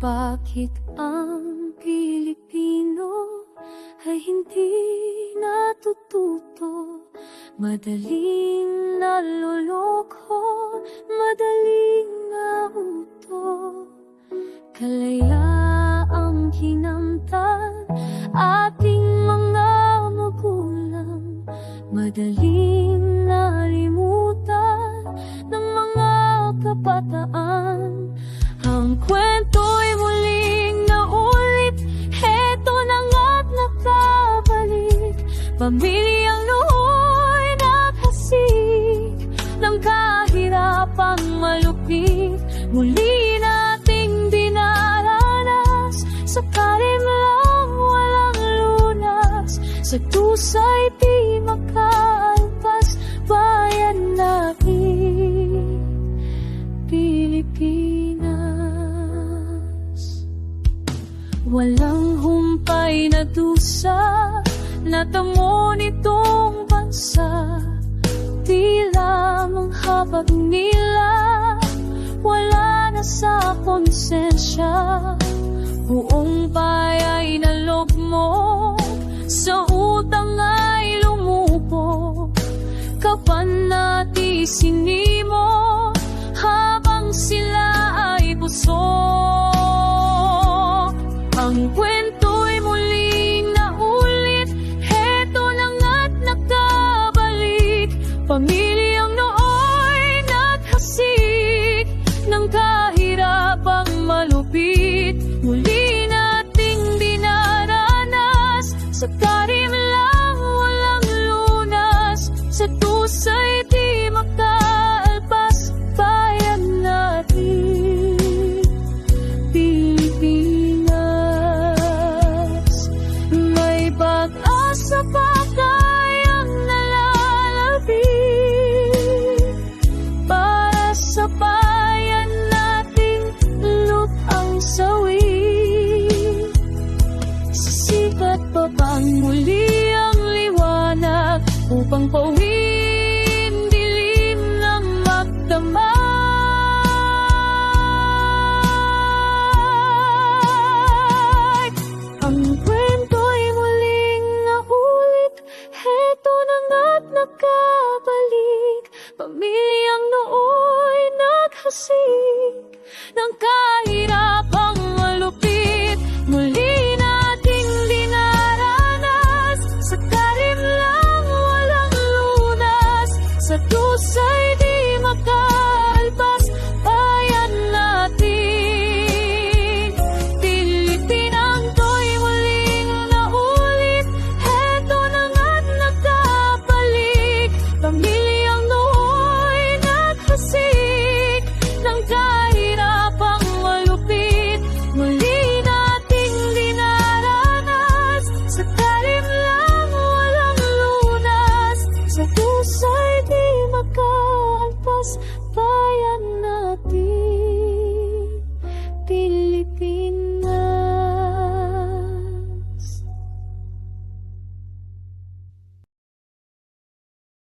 Bakit ang Pilipino ay hindi natututo? Madaling naluloko, madaling nauto. Kalayaang kinamtan ating mga magulang Madaling nalimutan ng mga kabataan Ang kwento'y Pamilyang nooy nakasik Ng kahirapang malupit. Muli nating dinaranas Sa kalim lang walang lunas. Sa tusay di makalpas Bayan natin Pilipinas. Walang humpay na dusa Natamo nitong bansa Di lamang habag nila. Wala na sa konsensya Buong bayay na loob mo. Sa utang ay lumubo Kapan nati sinimo Habang sila ay busog Sa karim lang walang lunas. Sa tusay di makaalpas Bayan natin. Pilipinas May pag-asa pa Nagpapang muli ang liwanag upang pauwiin dilim ng magdamag. Pamilyang nooy naghasik ng kahit ako'y di maka